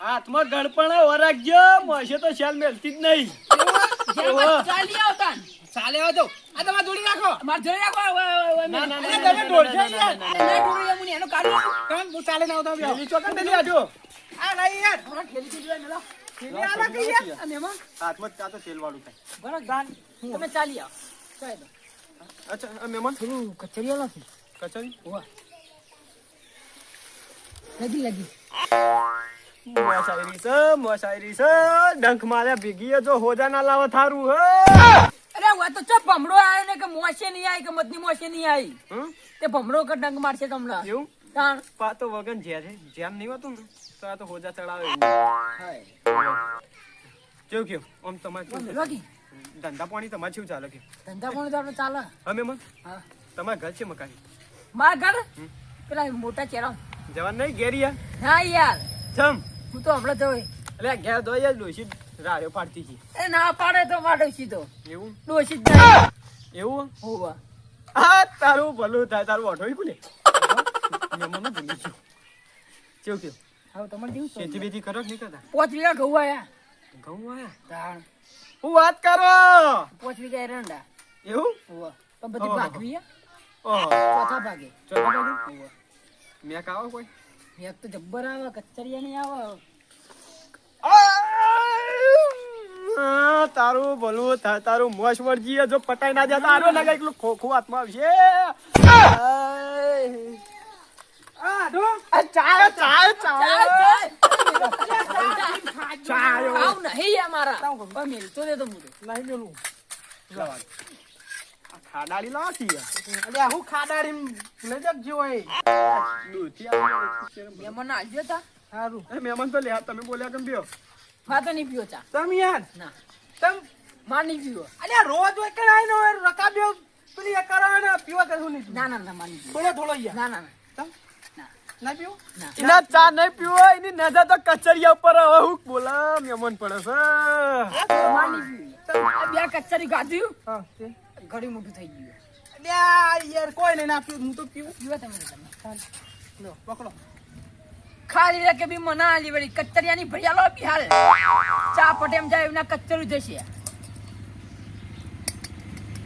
હાથમાં ગણપણ વરાગજો મોશે તો શાલ મેલતી જ નહીં ચાલી આવતા. ચાલે આવો આ તમારે જોડી રાખો મારે જોઈ રાખો હવે, હવે, હવે, ના, ના, ના, તમે ઢોળશો યાર ના ઢોળી એમ એનો કાઢી કામ હું ચાલે ના આવતા પેલી ચોકન પેલી આજો આ નહીં યાર થોડા થી યાર હાથમાં તો તેલ વાળું થાય બરાબર, ગાન. તમે ચાલી આવો ચાલી અચ્છા કચરી હોવા. લગી લગી. મોસાયરી છે મોસાયરી છે ડંખ માર્યા ભેગી જો હોજા ના લાવે થારું હે. અરે હું તો ચપ ભમરો આવ્યો ને કે મોશે નહીં આવી કે મતની મોશે નહીં આવી? તે ભમરો કે ડંગ મારશે તમને? એવું? તાણ. પાતો વગન જ્યાં છે જ્યાં નહીં હોતું તો આ તો હોજા ચડાવે. કેવું કેવું આમ તમારે? લગી. ધંધા પાણી તમારે કેવું ચાલે કે ધંધા પણ તો આપણે ચાલે. હા. મહેમાન તમારા ઘર છે મકાન મારા ઘર? પેલા મોટા ચહેરા જવાન નહીં ઘેરિયા હા યાર. જમ. હું તો હમણાં જવાય એટલે ઘેર તો જ ડોશી રાડ્યો પાડતી છે. એ ના પાડે તો પાડે સીધો એવું? ડોસી જ એવું? હોવા. આ તારું ભલું થાય તારું ઓઢોઈ કુલે મહેમાન ભૂલી ગયો કેવું કેવું હવે તમારે જેવું ખેતી બેતી કરો કે નહીં કરતા? પોચ વીઘા ઘઉં આયા ઘઉં આયા તાણ હું વાત કરો! પોચ વીઘા એરંડા. એવું? હોવા. પણ બધી. ભાગવી ઓહો. ચોથા ભાગે. ચોથા બાજુ મેં કાવો કોઈ? મેક તો જબ્બર આવે કચરિયા નહીં આવે. તારું ભલું થાય તારું મોશ વળજી જો પટાઈ ના જતા આરો લાગે એટલું ખોખું હાથમાં આવશે. નહીં અમારા. પણ દે તો નહીં મેલું. ખાડાડી અલ્યા હું ખાડાડી લઈ જજો એ. દૂધથી આવે મહેમાન આવજો તા. સારું એ મહેમાન તો લે તમે બોલ્યા કેમ પીઓ ફા તો નહીં ચા તમે યાર. ના. તમ માર નહીં પીવો અલ્યા રોજ હોય કરાય નો રકાબ્યો પેલી કરાવે ને પીવા કશું નહીં ના ના ના માર થોડો થોડો યાર. ના ના ના. તમ ના. પીવો? ના. એના ચા નહીં પીવો એની નજર તો કચરિયા ઉપર હવે હું બોલા મહેમાન પડે છે. નહીં પીવું બે કચરી ગાધ્યું. હા ઘડી મોટું થઈ ગયું. યાર કોઈ નહીં ના હું તો પીવું. પીવા તમે તમે લો પકડો. ખાલી રે કે બી મના આલી વળી. કચરિયાની ભરિયાલો બિહાર ચા પટે એમ જાય એના કચરું જશે.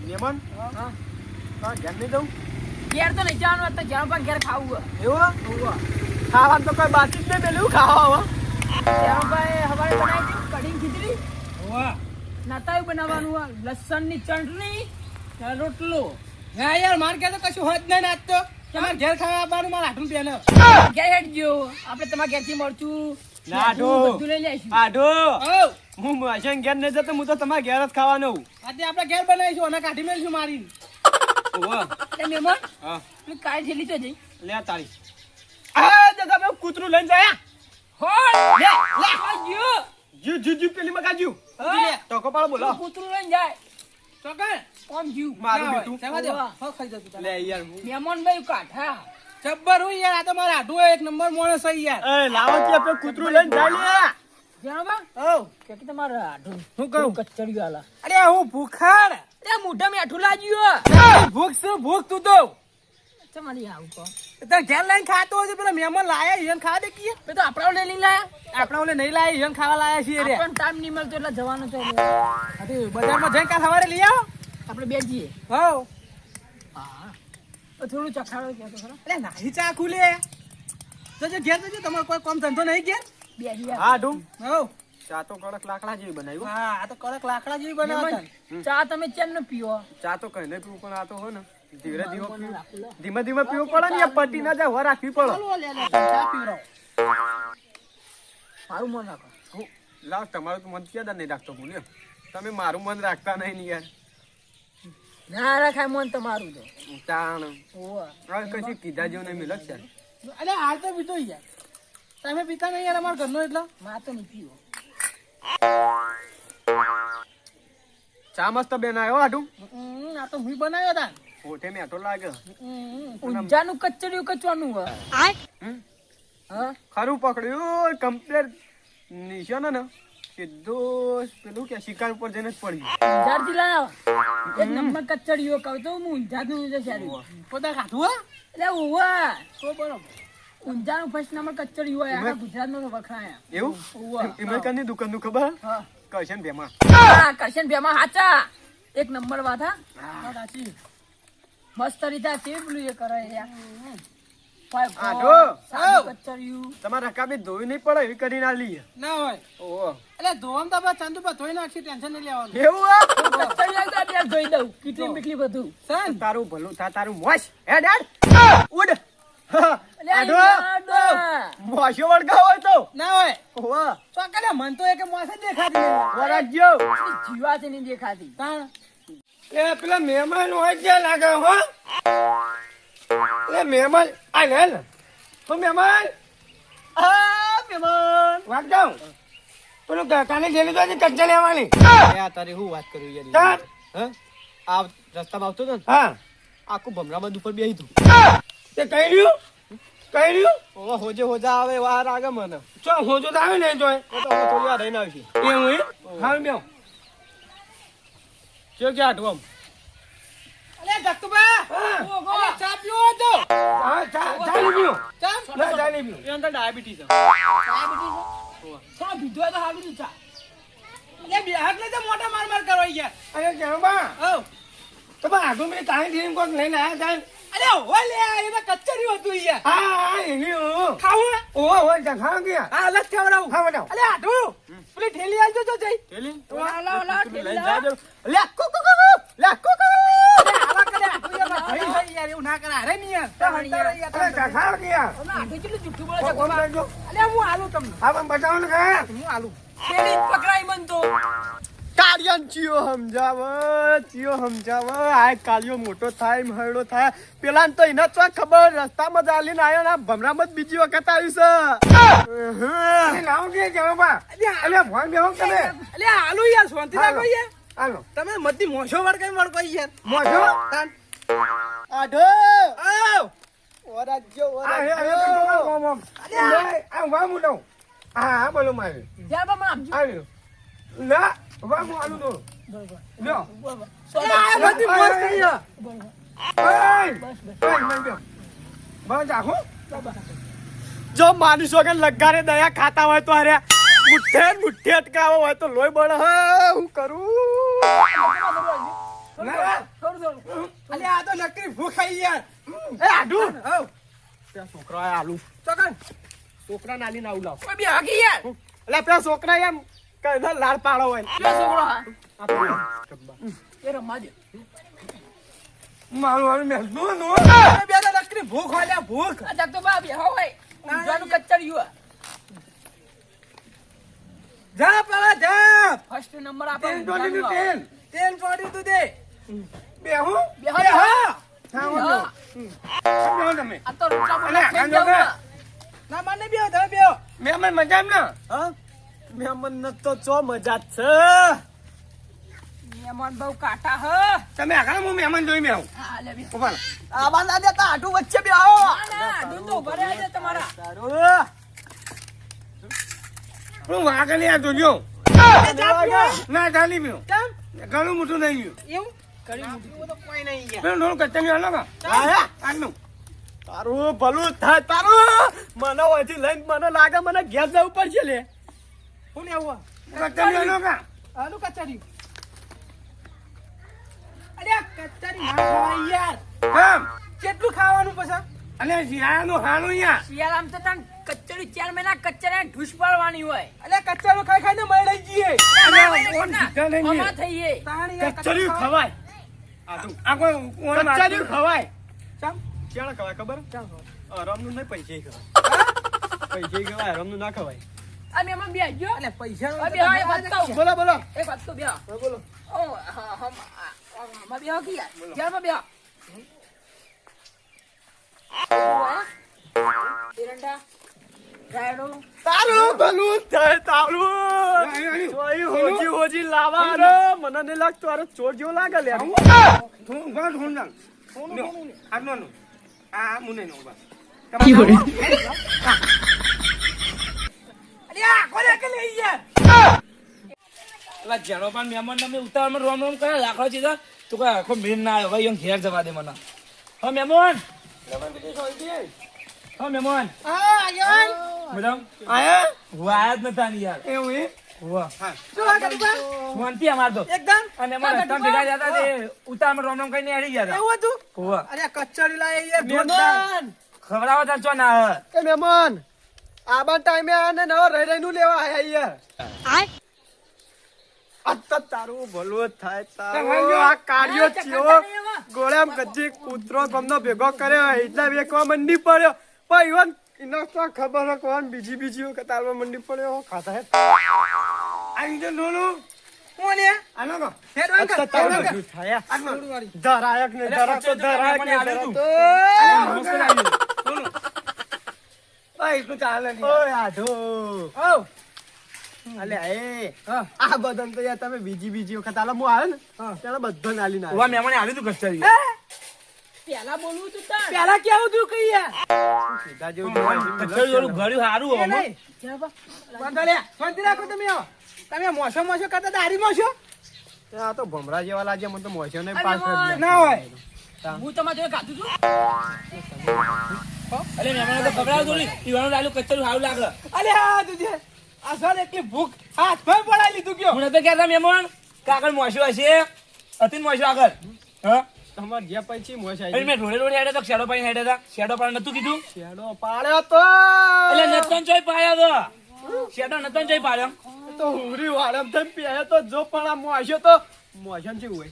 મહેમાન હા. હા નહીં જવું? ઘેર તો નહીં જવાનું તો જવાનું પણ ઘેર ખાવું એવું ખાવાનું તો કોઈ બાકી જ નહીં પેલું ખાવા હવે ભાઈ હવારે બનાવી હતી કઢી ખીચડી? વાહ નાતાયું બનાવવાનું લસણની ચટણી રોટલો. હા યાર માર કે તો કશું હોત નહીં નાચ તો. તમારે ઘેર ખાવા આવવાનું મારા હાથનું પેન ઘેર હેડ ગયો આપણે તમારા ઘેરથી મળશું. લાડો બધું લઈ લઈશું. આઢો હું માશન ઘેર નહીં જતો હું તો તમારા ઘેર જ ખાવાનો આજે આપણે ઘેર બનાવીશું અને કાઢી મેળશું મારી મહેમાન હા. કાળી થેલી તો જઈ. લે તારી આ જગા બે કૂતરું લઈને જાય હોળ. લે લે. જીવ પેલી જીવ હા. ટોકો પાડો બોલો. કૂતરું લઈને જાય. ચોકર કોમ જીવ મારું બેટું. સેવા દે વાહ. હો ખાઈ જતું લે યાર મહેમાન ભાઈ કાઢા જબ્બર હું યાર આ તો મારા આઢો એક નંબર માણસ છે યાર. એ લાવો કે આપણે કૂતરું લઈને જાય લે જાણો ઓ કે કે તમારા આઢો હું કહું? કચડી આલા. અરે હું ભૂખાડ અરે મોઢા મેઠું લાગ્યું ભૂખ શું? ભૂખ તું તો. તમારી આવું કહો તાર ઘેર લઈને ખાતો હોય પેલા મહેમાન લાયા ઈયન ખાવા દે કીએ. તો આપણા લઈ લઈને લાયા. આપણે ઓલે નહીં લાયા ઈયન ખાવા લાયા છીએ રે. ટાઈમ નહીં મળતો એટલે જવાનું છે તે બજારમાં જઈને કાલ સવારે લઈ આવો. આપણે બે જઈએ. હો. હા થોડું ચખાડો કે તો ખરો. અરે નાહી ચા ખુલે. જજો ઘેર જજો તમારો કોઈ કામ ધંધો નહીં ઘેર? બે જઈએ. હા ઢું હો ચા તો કડક લાકડા જેવી બનાવ્યું હા. આ તો કડક લાકડા જેવી બનાવતા ચા તમે ચેન ન પીવો? ચા તો કઈ નહીં પીવું પણ આ તો હોય ને ધીરે ધીરે ધીમે ધીમે પીવું પડે ને પટ્ટી ના જાય હવા રાખવી પડે. મારું મન રાખો. હું લાવ તમારું તો મન ક્યાં નહીં રાખતો હું તમે મારું મન રાખતા નહીં યાર. ના રાખાય મન તમારું તો તાણ ઓવા કશી કીધા જેવું નહીં મિલક છે? અરે હાલ તો પીતો યાર. તમે પીતા નહીં યાર અમારા ઘરનો એટલો? માં તો નહીં પીવો. ચા મસ્ત બનાવ્યો આટું? આ તો હું બનાવ્યો તા ઓઠે મેઠો લાગે. ઊંઝાનું કચડ્યું કચવાનું હા? ખરું પકડ્યું કમ્પ્લેટ નિશાન ને? સીધું પેલું કે શિકાર ઉપર જઈને જ પડી. ઊંઝારથી લાવ. એક નંબર કચડીઓ કહું તો હું ઊંઝારનું ઊંઝા શારી પોતા ખાધું હો? એટલે ઓવા તો બરોબર. ઊંઝાનું ફર્સ્ટ નંબર કચડિયું હોય આખા નો ગુજરાતમાં વખણાયા. એવું? ઓવા. એમાં કની દુકાનનું ખબર? હા. કરશન ભેમા. હા કરશન ભેમા હાચા એક નંબર વાત સાચી. મસ્ત રીતે કેવું પેલું એ કરે યાર તમારા રકાબી ધોઈ નહીં પડે એવી કરીને લઈએ. ના હોય. ઓહો. એટલે ધોવામ તો ચંદુ પર ધોઈ નાખી ટેન્શન નહીં લેવાનું. એવું જોઈ દઉં કેટલી બીટલી બધું. સન તારું ભલું થા તારું મોશ હે ડેડ? ઉડ. મોશો હોય તો. ના હોય. ઓહો ચોકડે મન તો એક જ દેખાતી. વરાજ્યો. પેલી નહીં દેખાતી. એ પેલા મહેમાન હોય છે લાગે હો? એ મહેમાન આ લે લે હો મહેમાન આ મહેમાન વાત જાઉં પેલું કાને કાલે તો આજે કચ્ચા લેવાની આ તારે હું વાત કરું યાર હા આ રસ્તામાં આવતો હતો ને હા આખું ભમરામાં ઉપર બેહી તું તે કહી રહ્યું કહી રહ્યું ઓવા હોજે હોજા આવે વાર આગળ મને ચો હોજો તો આવે ને જોય તો તો હું થોડી વાર રહીને આવશે એ હું હા મેં ચો કે આટલું આમ અલે જગતુભા, હા અલે ચા પીવો તો હા ચા ચા લઈ પીઓ ચા? ના ચા લઈ પીઓ એ અંદર ડાયાબિટીસ થોડો ભીધો તો સારું જ ચા. અલે બેહાક ને તો મોટા માર માર કરો યાર અરે કેમ બા તો બા આગળ મેં તારી ટીમ કોક લઈને આયા તા અલે હો લે એને કચરિયું હતું યાર હા હા એની ઓ. ખાવું ઓ ઓ જા ખાવા ગયા? હા અલગ ખવડાવું ખાવા જાઓ અલે આઢું પેલી ઠેલી આલજો તો જઈ. તું લઈને ઠેલા. જાજો. લે કુ કુ, કુ કુ આવા કરે આઢું યાર ભાઈ ભાઈ યાર એવું ના કરે અરે નહીં યાર. તાણ તાણ યાર, અરે તાણ. ખાવા ગયા ઓલા આઠે કેટલું જુઠ્ઠું બોલે છે કોણ ગોપા? અલે હું આલું તમને. હા પણ બતાવો ને ખાયા હું આલું પેલી પકડાઈ મન તો. કાળિયાન ચિયો સમજાવ ચિયો સમજાવ આ કાળિયો મોટો થાય મહડો થાય. પેલા તો એના તો ખબર રસ્તામાં ચાલીને આવ્યો ને ભમરામાં જ બીજી વખત આવ્યું છે. લાવો કે જવાબા અલ્યા ભણ બેહો તમે અલે આલુ યાર શાંતિ રાખો યાર. હાલો. તમે મધી મોશો વડ કઈ વળ કોઈ યાર? તાન. આઢો આવ ઓરાજ્યો ઓરાજ્યો આ વા મુડો હા હા બોલો મારે જ્યાં બા મને આવ્યો ના વા આલુ દો લ્યો આ બધી મોસ થઈ યાર જો માણસો કે લગારે દયા ખાતા હોય તો અરે મુઠ્ઠે મુઠ્ઠે અટકાવો હોય તો લોહી બળ હા કરું. અલે આ તો નકરી ભૂખ આઈ યાર. એ આડુ. હઉ ત્યાં છોકરા આલુ. ચોકન. છોકરા નાલી ના લાવ. કોઈ બી હાકી યાર. એટલે પેલા છોકરા એમ કઈ લાડ પાડો હોય. પેલો છોકરો. હા. આ પેલો. એ રમવા દે. મારું મારું મહેસૂસ નો બે તો નકરી ભૂખ હોય ભૂખ. આ જાગતો બા બેહો હોય. ઊંઝાનું કચડિયું જા પેલા જા. ફર્સ્ટ નંબર આપણે તેલ ટોટીનું ઊંઝાનું આવે. તેલ. તેલ પાડી તું દે. હા હા. તમે. આ તો કા. ને. મને બેહો તમે બેહો. મહેમાન મજા ને? હા? મહેમાન તો ચો મજા છે. મહેમાન બહુ કાટા હ. તમે આગળ હું મહેમાન જોઈ મેં આવું હા, લે બે. ઊભા. આ બાંધા દેતા આટું વચ્ચે બે આવો ના ના તો ઊભા તમારા. હું વાગલી આ જોજો ના ચાલી ગયો. કેમ? ઘણું મોટું નહીં ગયું. એવું? યાર. તારું ભલું થાય તારું. મને અહીંથી લઈને મને લાગે મને ઘેર જવું પડશે લે. હું લેવું હાલો કા અરે કચરી યાર. કેમ? કેટલું ખાવાનું પછી? અને શિયાળાનું હાલું યા શિયાળામાં તો તને કચરી ચાર મહિના કચરા ઢૂસ પાડવાની હોય. અલે કચરો ખાઈ ખાઈને મળી જઈએ. હમણાં થઈએ તાણી કચરિયું ખવાય. આ કોઈ કોણ ખવાય. ચમ ક્યાં ખવાય ખબર? આરામનું નહીં પૈસે ખવાય. પૈસે ખવાય આરામનું ના ખવાય. આ મહેમાન બે આવજો અલે પૈસા. બોલો બોલો. એક વાત કહું, બે. બોલો ઓ, હા, હમ, આ, બે કે યાર? ચારમાં બે? એરંડા, તારું? ભલું થાય તારું હોજી હોજી લાવા રે મને નહીં લાગતું અરે ચોર જેવો લાગે લે હું ગણ હું ના આનો નો આ મુને નો બસ આ જેનો પણ મહેમાન તમે ઉતાવળમાં રોમ રોમ કરે લાકડો ચીધા. તું કોઈ આખો મેન ના આવ્યો ભાઈ એમ ઘેર જવા દે મને. હા મહેમાન. હા મહેમાન. હા આગેવાન બધા આયા હું આયા જ નતા ને યાર. એવું એ વાહ શું વાત કરી બા? શાંતિ અમાર તો એકદમ? અને મહેમાન રસ્તામાં ભેગા જતા તે ઉતાવળમાં રોમ રોમ કરીને હેડી ગયા એવું હતું? હતા વાહ અરે કચોરી લાય યાર. મહેમાન. ખવડાવો તાર ચો ના એ મહેમાન આબા ટાઈમે આને નવો રહી નું લેવા આયા યાર. આય. તો તારું ભલું થાય તારું આ કાર્યો થયો ગોળામ ગજી કૂતરો ગમનો ભેગો કર્યો એટલે વેકવા મંડી પડ્યો. પણ ઇવન એના તો ખબર કોણ? બીજી બીજી વખત આલવા મંડી પડ્યો ખાતા હે? આવી તો નોનું. ધરાયક ને ધરાક તો ધરાયક ને ધરાક તો. ઓય. કુ ચાલે નહીં. ઓય આધો ઓ. અલે એ. આ બદન તો યાર તમે બીજી બીજી વખત આલા હું આવે ને. ત્યારે બધો નાલી ના વા મેમણે આલી. તું કસ્ટરી પેલા બોલવું તું પેલા કેવું તું કઈ યાર સીધા જેવું ઘડ્યું સારું. શાંતિ રાખો તમે તમે મોસો મોસો કરતા દારી મોસો આ તો ભમરા જેવા લાગે મને તો મોસો ને પાસ કરી વાહ. દે. ના હોય. હું. તમારે જોડે ખાધું છું? અરે મહેમાને તો ખવડાવ્યું તું ને. ઈવાનું લાલું સારું લાગે. અલે આ તુજે આ સર એટલી ભૂખ હાથ પર પડાઈ લીધું ગયો. હું નતો કહેતા મહેમાન. કે આગળ મોશું હશે. અતિન મોસો આગળ. હા? તમારે જે પછી મોસ આવી મેં રોડે રોડે હેડે તો શેડો પાઈને હેડે હતા. શેડો પાડે નતું કીધું? શેડો પાડ્યો તો. એટલે નતન ચોય પાડ્યો તો. શેડો નતન ચોય પાડ્યો. તો હુરી વાળમ થઈને પહેર્યો તો. જો પણ આ મોસ્યો તો મોસમ શું હોય.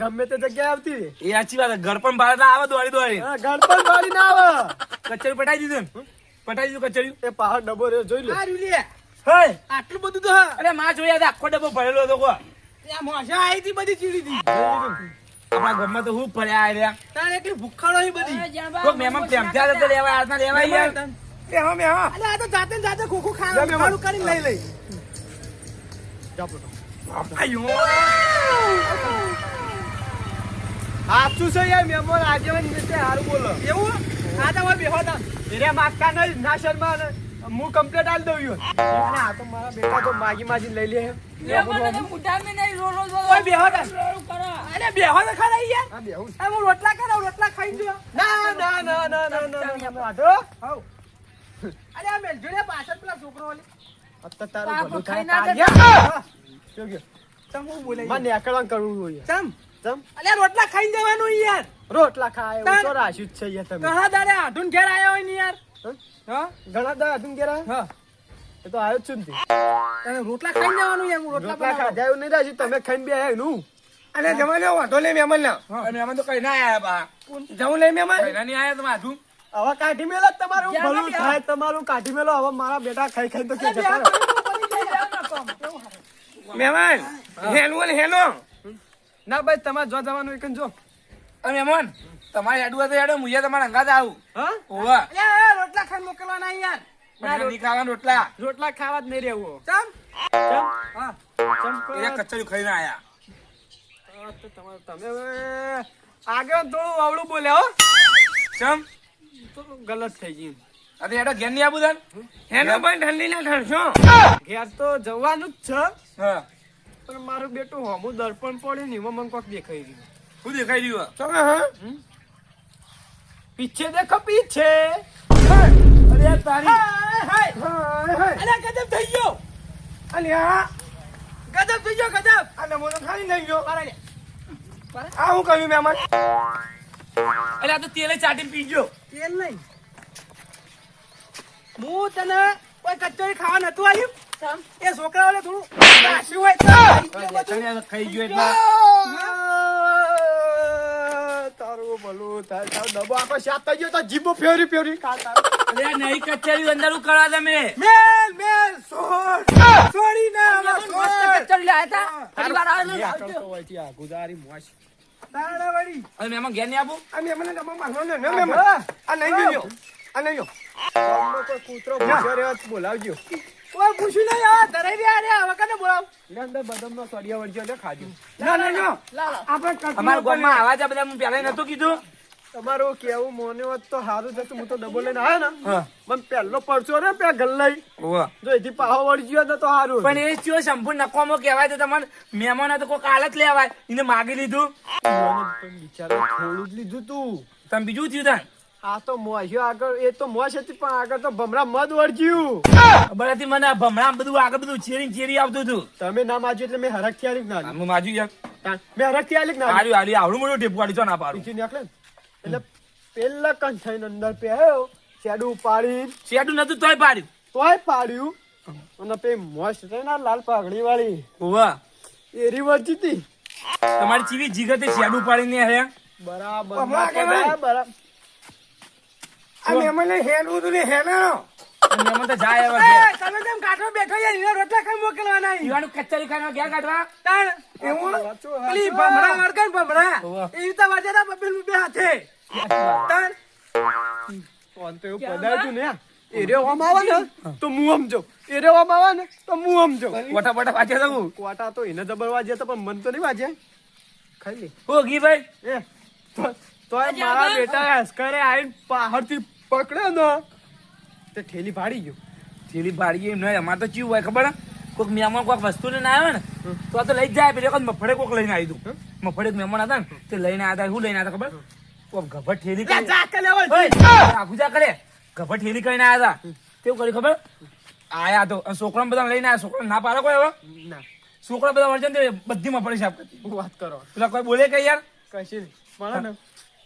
ગમે તે જગ્યાએ આવતી એ સાચી વાત ઘર પણ ભાડે ના આવે દોડી દોડી. ઘર પણ વાળી ના આવે. કચેરી પટાઈ દીધું પટાઈ દીધું કચેરી એ પહાડ ડબો રહ્યો જોઈ લે. હે. આટલું બધું તો અરે માં જોયા આખો ડબ્બો ભરેલો હતો કો આ મોસો આવી હતી બધી ચીડી હતી. આપણા ઘરમાં તો હું ફર્યા આર્યા તારે એટલી ભૂખાડો બધી. અરે જાણવા, પ્રેમથી આવે તો લેવા આજના લેવા યાર. બેહો બેહો. અલે આ તો જાતે જાતે ખોખું ખાવાનું ખાવાનું કરીને લઈ લઈ. સાચું છે યાર મહેમાન આજે રીતે સારું બોલો. એવું? આ તો બેહો તા એરે માગતા નહીં ના શર્મા હું કમ્પ્લેટ આલી દઉં છું અને આ તો મારા બેટા તો માગી માગી લઈ લે. નહીં રો- રો- બેહો તા અને બેહો તો ખરા યાર હા બેહો હું રોટલા ખાવ રોટલા ખાઈ જો. ના ના ના ના ના ના વાઢો હાઉ અરે આ મેલ જોડે પાછળ પેલા છોકરો ઓલી. અત્તર તારો ભલું થાય કાઢ્યા જો ગયો તમ હું. બોલે મને એકળાં કરું હોય. તમ તમ અલે રોટલા ખાઈ દેવાનું યાર રોટલા ખાય હું તો રાશુ જ છે યાર તમે. કહા દાડે આઢુન ઘેર આયો હોય ને યાર. હા? ઘણા દાડે આઢુન ઘેર આયો? હા. એ તો આવ્યો જ છું ને તને રોટલા ખાઈ જવાનું યાર રોટલા ખાઈ જાય નહીં રાશુ તમે ખાઈ બે આયો નું અને જમાને વાંધો લે મહેમાન ના. મહેમાન તો કઈ ના આયા બા. જવું લે મહેમાન? કઈ ના આયા તો માથું હવે કાઢી મેલો તમારું. ભલું થાય તમારું કાઢી મેલો. હવે મારા બેટા ખાઈ ખાઈ તો કે. મહેમાન હેલો ને હેલો. ના ભાઈ તમારે જો જવાનું એક જો. મહેમાન તમારે હેડવા તો હેડો મુજે તમારે અંગાત આવું. હા? ઓવા રોટલા ખાઈ મોકલવાના યાર. નહીં રોટલા. રોટલા ખાવા જ નહીં રહેવું. ચમ. ચમ. હા. ચમ કચરી ખાઈને આયા. તમે હવે આગળ થોડું આવડું બોલ્યા હો. ચમ? ગલત થઈ ગયું. અરે હેડો ઘેર નહીં હેલો ઠંડી ના ઠરશો ઘેર તો જવાનું જ છે. હા. પણ મારું બેટું હમું દર્પણ પડ્યું ને એમાં મને કોક દેખાઈ રહ્યું શું દેખાઈ રહ્યું તમે હા? પીછે દેખો પીછે. અરે તારી અરે ગજબ થઈ ગયો. અલ્યા. ગજબ થઈ ગયો ગજબ. અલે મોનો ખાલી નહીં ગયો. અરે આ હું કહ્યું મહેમાન એટલે આ તો તેલે ચાટી પીજો તેલ નહીં. હું તને કોઈ કચોરી ખાવા નતું આવ્યું એ છોકરાઓને થોડું નાસ્યું હોય તો. ખાઈ ગયો બધું. ખાઈ ગયો એટલે. તારું ભલું થાય. તારો ડબ્બો આખો શાક થઈ ગયો. તો જીભો ફેરી ફેરી ખાતા. નહીં કચેરી અંદર હું કરવા તમે? મેલ ગુજારી મોશ તારા વળી અને મહેમાન ઘેર નહીં આપું? આ મહેમાનને ડબ્બો માંગવાનો ને મહેમાન આ નહીં ગયો આ નહીં ગયો ગામનો કોઈ કૂતરો ભૂસ્યો રહ્યો તો બોલાવજો. કોઈ પૂછ્યું નહીં. આ ધરાઈ રહ્યા. રે આ વખતે બોલાવ? લે અંદર બદામનો સળિયો વળગ્યો લે ખાજો. ના ના ના લા, લા. આપણે અમારા ગામમાં આવા છે બધા હું પહેલા નતું કીધું. તમારું કેવું મોને વાત તો સારું જતું હું તો ડબો લઈને આવ્યો ને. હા. મને પહેલો પડશો ને પે ગલ્લાઈ જો એથી પાહો વળી ગયો તો સારું પણ એ ચો સંપૂર્ણ નકોમો કહેવાય તો તમને મહેમાન તો કોઈ કાલ જ લેવાય. એને માગી લીધું. બિચારો થોડું જ લીધું તું. તમે બીજું થયું તાન આ તો મોસ્યો આગળ એ તો મોસ હતી પણ આગળ તો ભમરા મદ વળગ્યું. બરાથી મને ભમરા બધું આગળ બધું ચેરી ચેરી આવતું હતું. તમે ના માજ્યું એટલે મેં હરખથી આલી ના હું માજુ યાર. મેં હરખથી આલી ના આલ્યું આલ્યું આવડું મોટું ટેપ છો ના પાડું. નીકળે એટલે પેલા કન થઈને અંદર પહેર્યો શેડું પાડી શેડું નતું તોય પાડ્યું. તોય પાડ્યું. અને પે મોસ્ટ છે ના લાલ પાઘડી વાળી ઓવા. એરી વળતી જીતી. તમારી ચીવી જીગતે શેડું પાડીને હે? બરાબર. બરાબર. આ મહેમાનને હેલું તું ને હેલાનો મહેમાન તો જાય હવે તમે કેમ કાઢવા બેઠો યાર એના રોટલા ખાઈ મોકલવાના ઈ. પીવાનું કચેરી ખાના કાઢવા? તાણ એવું? વાંચો, વાંચો. પેલી ભમરા વળગે ને ભમરા. એ વાજે ના બબેલ બે હાથે. તાણ. ફોન તો એવું પડાયું ને એરે ઓમ આવે ને તો મું સમજો. એરે ઓમ આવે ને તો મું સમજો. વટા વટા વાંચે તો કોટા તો એને જબર વાજે તો પણ મન તો નહીં વાજે. ખાઈ લે. હો ઘી ભાઈ એ તો તોય મારા બેટા હસકરે આવીને પહાડથી પકડ્યો ને તે ઠેલી ભાડી ગયો. થેલી ભાડી ગયો નહીં અમારે તો ચીવું હોય ખબર? કોઈક મહેમાન કોઈક વસ્તુ લઈને આવે ને તો આ તો લઈ જ જાય પેલી વખત મફળે કોક લઈને આવી દઉં. મફળે મહેમાન હતા ને તે લઈને આવ્યા શું લઈને આવ્યા ખબર? કોક ગભર ઠેલી આખું જા, કરે. ગભર ઠેલી કરીને આવ્યા હતા. તેવું કર્યું ખબર? આયા તો છોકરા બધા લઈને આવ્યા. છોકરા ના પાડે કોઈ હવે? ના. છોકરા બધા વર્જન બધી મફળી સાફ કરતી. વાત કરો. પેલા કોઈ બોલે કઈ યાર? કશી. પણ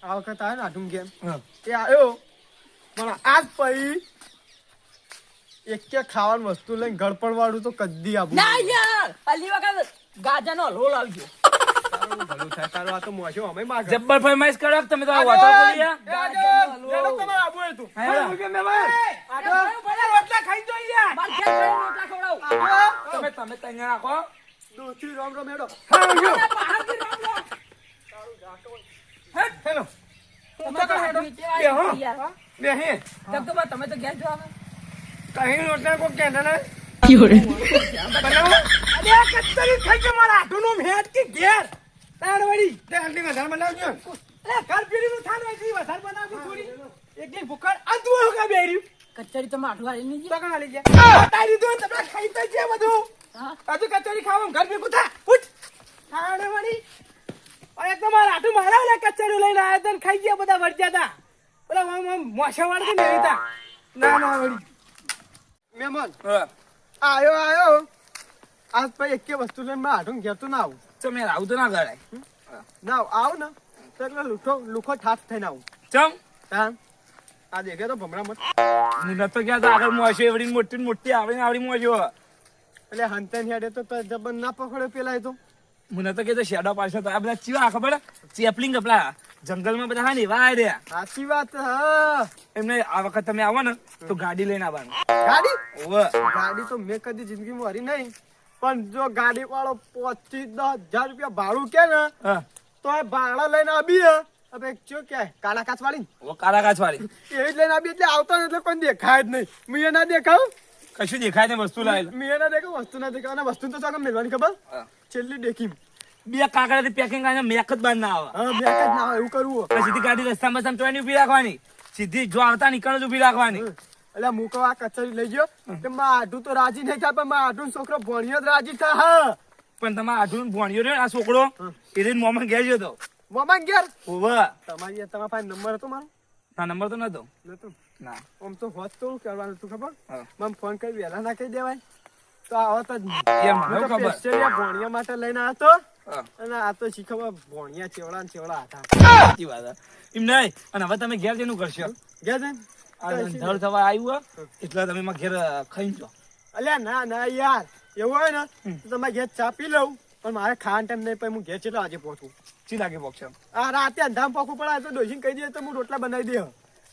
આ વખત આવ્યો ને આઠું ગેમ. એ આવ્યો. પણ આજ પછી એક કે ખાવાની વસ્તુ લઈને ગળપણ વાળું તો કદી આપું ના યાર! અલી વખત ગાજાનો હલવો લાવજો ભલું થાય તારું આ તો મોશો અમે માગે. જબ્બર ફરમાઈશ કરો તમે તો આ વાતો યાર. આબુ હેડો. રોટલા ખાઈ જો યાર. રોટલા ખવડાવું. તમે તમે તૈયાર રાખો. દોસ્તી રામ રામ હેડો. બહારથી રામ રામ. હેલો. તમે તો કેવા બે, હો. બે હે. જગદુભા, તમે તો ઘેર જો. કहीं રોટલા કોક કહેતા ને બનાવો અરે આ કચરી ખાઈ છે મારા આટુનું મેટ કે ઘેર. તાણ વળી. તે આટલી વધારે બનાવજો. અરે ઘર પીડીનું થાન છે વધારે બનાવજો થોડી. એક એક ભૂખડ આ કા બેર્યું કચેરી તો હાલી નહીં તો કણ આલી ગયા. તારી દો તમે ખાઈ તો છે બધું. હા? હજુ કચોરી ખાવા ઘર ભેગું થા. ઉઠ. વળી. અરે તમારા આટું મારા ઓલા કચોરી લઈને આવ્યા હતા ખાઈ ગયા બધા વળગ્યા હતા પેલા મોછા વાળ હતા ના ના વળી. મહેમાન હા. આયો આયો. આજ પછી એક કે વસ્તુ લઈને મેં આઠું ઘેર તો ના આવું. ચમ મેં આવું તો ના ગળાય ના આવ ને. તો એટલે લુખો લુખો ઠાઠ થઈને આવું. ચમ? હા. આ દેખે તો ભમરા મત હું તો તો આગળ મોશે એવડી મોટી મોટી આવડી ને આવડી મોજો એટલે હંતન હેડે તો જબર ના પકડ્યો પેલા એ તો. મને તો કે શેડો પાછળ તો આ બધા ચીવા ખબર? ચેપલિંગ પેલા જંગલમાં બધા હા ને એવા આયા સાચી વાત એમને આ વખત તમે આવો ને તો ગાડી લઈને આવવાનું. ગાડી? ગાડી તો મેં કદી જિંદગીમાં હરી નહીં પણ જો ગાડી વાળો પચીસ દસ હજાર રૂપિયા ભાડું કે ને તો એ ભાડા લઈને આવી હે. હવે જો કે કાળા કાચ વાળી ઓ કાળા કાચ વાળી એવી જ લઈને આવી એટલે આવતા એટલે કોઈ દેખાય જ નહીં. મેં ના દેખાવ કશું દેખાય ને વસ્તુ લાવેલ. મેં ના દેખાવ વસ્તુ ના દેખાવ વસ્તુ તો મેળવાની ખબર? છેલ્લી દેખી બે કાકડા પેકિંગ કરીને મેક જ બંધ ના આવે મેક જ ના એવું કરવું સીધી ગાડી રસ્તામાં બસ્તામાં ચોયની ઊભી રાખવાની. સીધી જો આવતા નીકળે ઊભી રાખવાની. એટલે મૂકવા કચેરી લઈ ગયો. કે માં આઢું તો રાજી નહીં થાય પણ માં આઢું છોકરો ભણ્યો જ રાજી થાય. પણ તમારે આઢું ભણ્યો રહ્યો આ છોકરો એ રીતે મોમાં ઘેર ગયો તો. મોમાં ઘેર? ઓવે તમારી તમારા પાસે નંબર હતો મારો? ના નંબર તો નતો. નતો. ના. આમ તો હોત તો કરવાનું તું ખબર. મને ફોન કરી વહેલા ના કહી દેવાય. તો આવત જ નહીં. એ મને હું તો ખબર? ભણ્યા ભોણિયા માટે લઈને આવ્યો તો. અને આ તો શીખવા ભોણિયા ચેવડા ને ચેવડા હતા. સાચી વાત એમ નહીં. અને હવે તમે ઘેર જઈને કરશો. ગયા છે આ ધડ થવા આવ્યું એટલે તમે એમાં ઘેર ખાઈ જો અલ્યા ના ના યાર. એવું હોય ને તો તમારે ઘેર ચા પી લઉં. પણ મારે ખાવાનું ટાઈમ નહીં પછી હું ઘેર ચેટલો આજે પહોંચું? ચી લાગે પહોંચે આ રાતે અંધામ પોખું પડે તો ડોસીને કહી દે તો હું રોટલા બનાવી દે.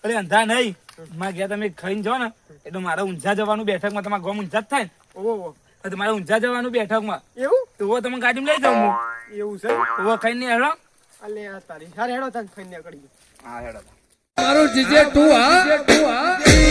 અરે અંધા નહીં. મારા ઘેર તમે ખાઈને જાઓ ને એટલે મારે ઊંઝા જવાનું બેઠકમાં તમારા ગોમ ઊંઝા જ થાય ને. ઓહો મારે ઊંઝા જવાનું બેઠકમાં. એવું? તો હવે તમે ગાડી લઈ જાઉં હું એવું છે? હવે ખાઈને હેડો. અલે આ તારી. હારે હેડો તને ખાઈ ને ગયો. હા હેડો મારું જીજે તું હા? તું હા?